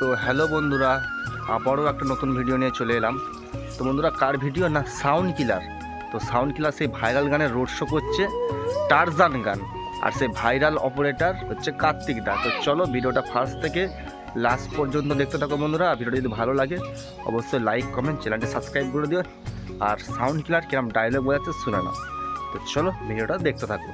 তো হ্যালো বন্ধুরা, আবারও একটা নতুন ভিডিও নিয়ে চলে এলাম। তো বন্ধুরা, কার ভিডিও না সাউন্ড কিলার তো সাউন্ড কিলার সেই ভাইরাল গানের রোড শো করছে টারজান গান, আর সেই ভাইরাল অপারেটর হচ্ছে কার্তিক দা। তো চলো ভিডিওটা ফার্স্ট থেকে লাস্ট পর্যন্ত দেখতে থাকো বন্ধুরা ভিডিওটা যদি ভালো লাগে, অবশ্যই লাইক কমেন্ট চ্যানেলটা সাবস্ক্রাইব করে দিও। আর সাউন্ড কিলার কিরম ডায়লগ বোঝাচ্ছে শুনে নাও। তো চলো ভিডিওটা দেখতে থাকো।